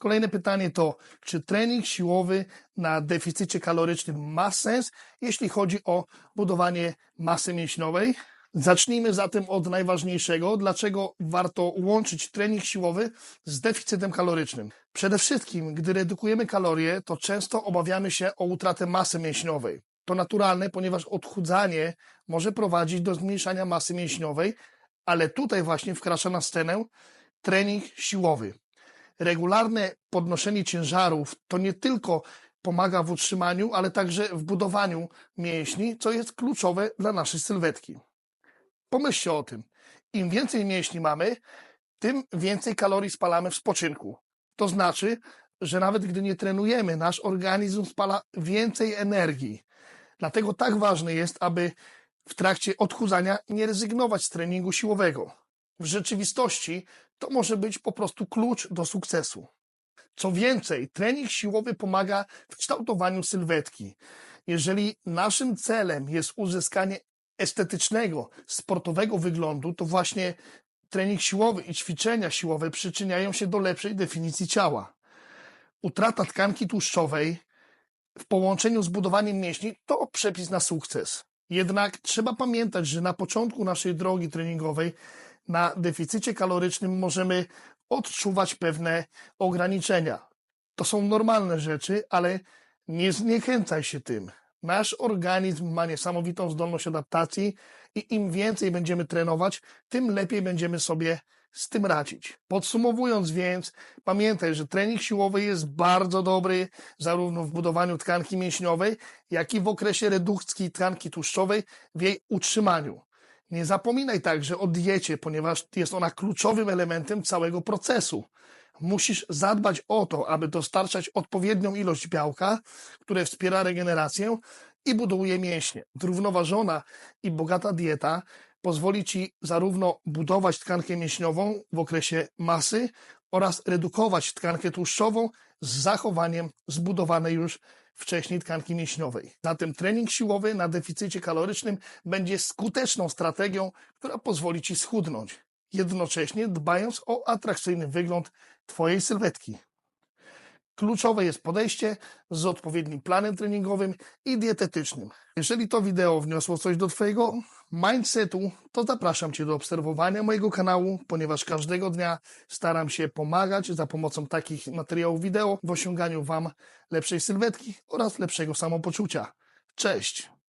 Kolejne pytanie to, czy trening siłowy na deficycie kalorycznym ma sens, jeśli chodzi o budowanie masy mięśniowej? Zacznijmy zatem od najważniejszego. Dlaczego warto łączyć trening siłowy z deficytem kalorycznym? Przede wszystkim, gdy redukujemy kalorie, to często obawiamy się o utratę masy mięśniowej. To naturalne, ponieważ odchudzanie może prowadzić do zmniejszania masy mięśniowej, ale tutaj właśnie wkracza na scenę trening siłowy. Regularne podnoszenie ciężarów to nie tylko pomaga w utrzymaniu, ale także w budowaniu mięśni, co jest kluczowe dla naszej sylwetki. Pomyślcie o tym. Im więcej mięśni mamy, tym więcej kalorii spalamy w spoczynku. To znaczy, że nawet gdy nie trenujemy, nasz organizm spala więcej energii. Dlatego tak ważne jest, aby w trakcie odchudzania nie rezygnować z treningu siłowego. W rzeczywistości to może być po prostu klucz do sukcesu. Co więcej, trening siłowy pomaga w kształtowaniu sylwetki. Jeżeli naszym celem jest uzyskanie estetycznego, sportowego wyglądu, to właśnie trening siłowy i ćwiczenia siłowe przyczyniają się do lepszej definicji ciała. Utrata tkanki tłuszczowej w połączeniu z budowaniem mięśni to przepis na sukces. Jednak trzeba pamiętać, że na początku naszej drogi treningowej na deficycie kalorycznym możemy odczuwać pewne ograniczenia. To są normalne rzeczy, ale nie zniechęcaj się tym. Nasz organizm ma niesamowitą zdolność adaptacji i im więcej będziemy trenować, tym lepiej będziemy sobie z tym radzić. Podsumowując więc, pamiętaj, że trening siłowy jest bardzo dobry zarówno w budowaniu tkanki mięśniowej, jak i w okresie redukcji tkanki tłuszczowej w jej utrzymaniu. Nie zapominaj także o diecie, ponieważ jest ona kluczowym elementem całego procesu. Musisz zadbać o to, aby dostarczać odpowiednią ilość białka, które wspiera regenerację i buduje mięśnie. Zrównoważona i bogata dieta pozwoli Ci zarówno budować tkankę mięśniową w okresie masy oraz redukować tkankę tłuszczową z zachowaniem zbudowanej już wcześniej tkanki mięśniowej. Zatem trening siłowy na deficycie kalorycznym będzie skuteczną strategią, która pozwoli Ci schudnąć, jednocześnie dbając o atrakcyjny wygląd Twojej sylwetki. Kluczowe jest podejście z odpowiednim planem treningowym i dietetycznym. Jeżeli to wideo wniosło coś do Twojego mindsetu, to zapraszam Cię do obserwowania mojego kanału, ponieważ każdego dnia staram się pomagać za pomocą takich materiałów wideo w osiąganiu Wam lepszej sylwetki oraz lepszego samopoczucia. Cześć!